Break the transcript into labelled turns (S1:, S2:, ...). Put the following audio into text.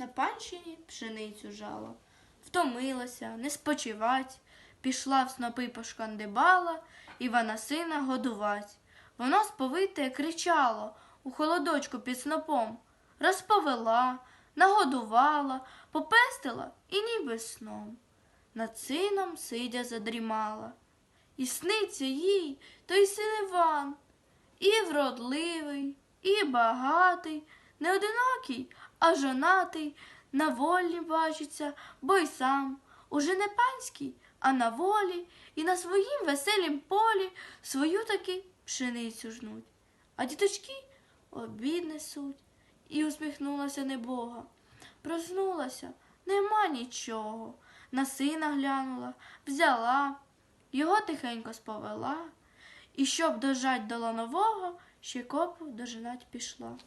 S1: на панщині пшеницю жала. Втомилася, не спочивать, пішла в снопи пошкандибала, Івана сина годувать. Воно сповите кричало у холодочку під снопом, розповела, нагодувала, попестила і ніби сном. Над сином сидя задрімала. І сниться їй той син Іван, і вродливий, і багатий, не одинокий, а жонатий, на волі бачиться, бо й сам уже не панський, а на волі, і на своїм веселім полі свою таки пшеницю жнуть. А діточки обід несуть, і усміхнулася небога. Проснулася, нема нічого. На сина глянула, взяла, його тихенько сповела, і щоб дожать до ланового, ще копу дожинать пішла.